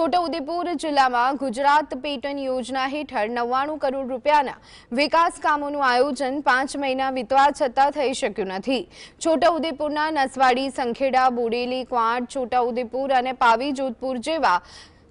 છોટાઉદેપુર જિલ્લામાં ગુજરાત પેટન યોજના હેઠળ નવ્વાણું કરોડ રૂપિયાના વિકાસ કામોનું આયોજન પાંચ મહિના વીતવા છતાં થઈ શક્યું નથી. છોટાઉદેપુરના નસવાડી, સંખેડા, બોડેલી, ક્વાંટ, છોટાઉદેપુર અને પાવી જોધપુર જેવા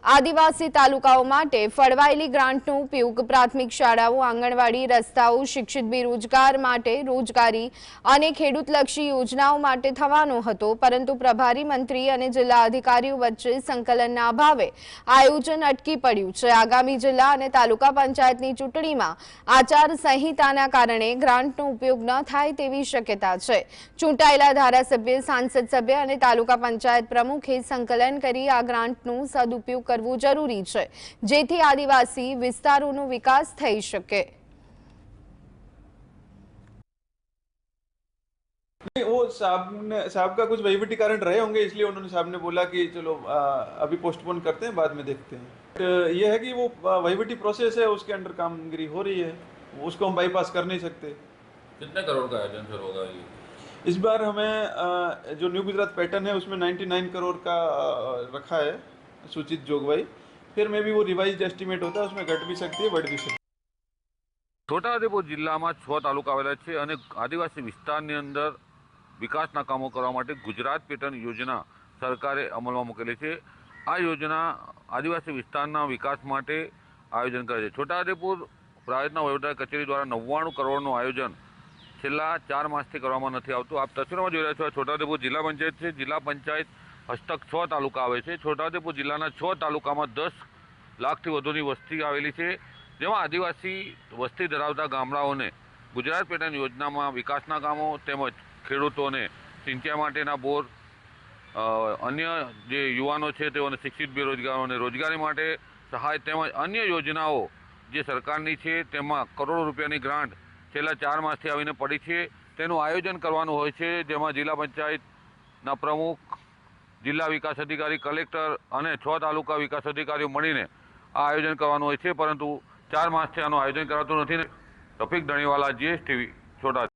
આદિવાસી તાલુકાઓ માટે ફળવાયેલી ગ્રાન્ટનો ઉપયોગ પ્રાથમિક શાળાઓ, આંગણવાડી રસ્તાઓ, શિક્ષિત બેરોજગાર માટે રોજગારી અને ખેડૂતલક્ષી યોજનાઓ માટે થવાનો હતો. પરંતુ પ્રભારી મંત્રી અને જિલ્લા અધિકારીઓ વચ્ચે સંકલનના અભાવે આયોજન અટકી પડ્યું છે. આગામી જિલ્લા અને તાલુકા પંચાયતની ચૂંટણીમાં આચાર સંહિતાના કારણે ગ્રાન્ટનો ઉપયોગ ન થાય તેવી શક્યતા છે. ચૂંટાયેલા ધારાસભ્ય, સાંસદ સભ્ય અને તાલુકા પંચાયત પ્રમુખે સંકલન કરી આ ગ્રાન્ટનું સદુપયોગ કરવો જરૂરી છે જેથી આદિવાસી વિસ્તારોનો વિકાસ થઈ શકે नहीं वो साहब ने साहब का कुछ वहीवटी कारण रहे होंगे इसलिए उन्होंने साहब ने बोला कि चलो आ, अभी पोस्टपोन करते हैं बाद में देखते हैं बट ये है कि वो आ, वहीवटी प्रोसेस है उसके अंडर कामगिरी हो रही है उसको हम बाईपास कर नहीं सकते कितने करोड़ का आयोजन फिर होगा ये इस बार हमें आ, जो न्यू गुजरात पैटर्न है उसमें 99 करोड़ का आ, रखा है सूचित जोगवाई फिर में भी वो रिवाइज एस्टिमेट होता है उसमें घट भी सकती है बढ़ भी सकती है છોટાઉદેપુર જિલ્લામાં છ તાલુકા આવેલા છે અને આદિવાસી વિસ્તારની અંદર વિકાસના કામો કરવા માટે ગુજરાત પેટર્ન યોજના સરકારે અમલમાં મૂકેલી છે આ યોજના આદિવાસી વિસ્તારના વિકાસ માટે આયોજન કરે છે છોટાઉદેપુર પ્રાયતના વહીવટા કચેરી દ્વારા નવ્વાણું કરોડનું આયોજન છેલ્લા ચાર માસથી કરવામાં નથી આવતું આપ તસવીરમાં જોઈ રહ્યા છો આ છોટાઉદેપુર જિલ્લા પંચાયત છે જિલ્લા પંચાયત હસ્તક છ તાલુકા આવે છે. છોટાઉદેપુર જિલ્લાના છ તાલુકામાં દસ લાખથી વધુની વસ્તી આવેલી છે. જેમાં આદિવાસી વસ્તી ધરાવતા ગામડાઓને ગુજરાત પેટર્ન યોજનામાં વિકાસના કામો તેમજ ખેડૂતોને સિંચાઈ માટેના બોર અન્ય જે યુવાનો છે તેઓને શિક્ષિત બેરોજગારોને રોજગારી માટે સહાય તેમજ અન્ય યોજનાઓ જે સરકારની છે તેમાં કરોડો રૂપિયાની ગ્રાન્ટ છેલ્લા ચાર માસથી આવીને પડી છે. તેનું આયોજન કરવાનું હોય છે. જેમાં જિલ્લા પંચાયતના પ્રમુખ જિલ્લા વિકાસ અધિકારી, કલેક્ટર અને છ તાલુકા વિકાસ અધિકારીઓ મળીને આ આયોજન કરવાનું હોય છે, પરંતુ ચાર માસથી આનું આયોજન કરાતું નથી. રફીક ધણીવાલા, જીએસટીવી, છોટા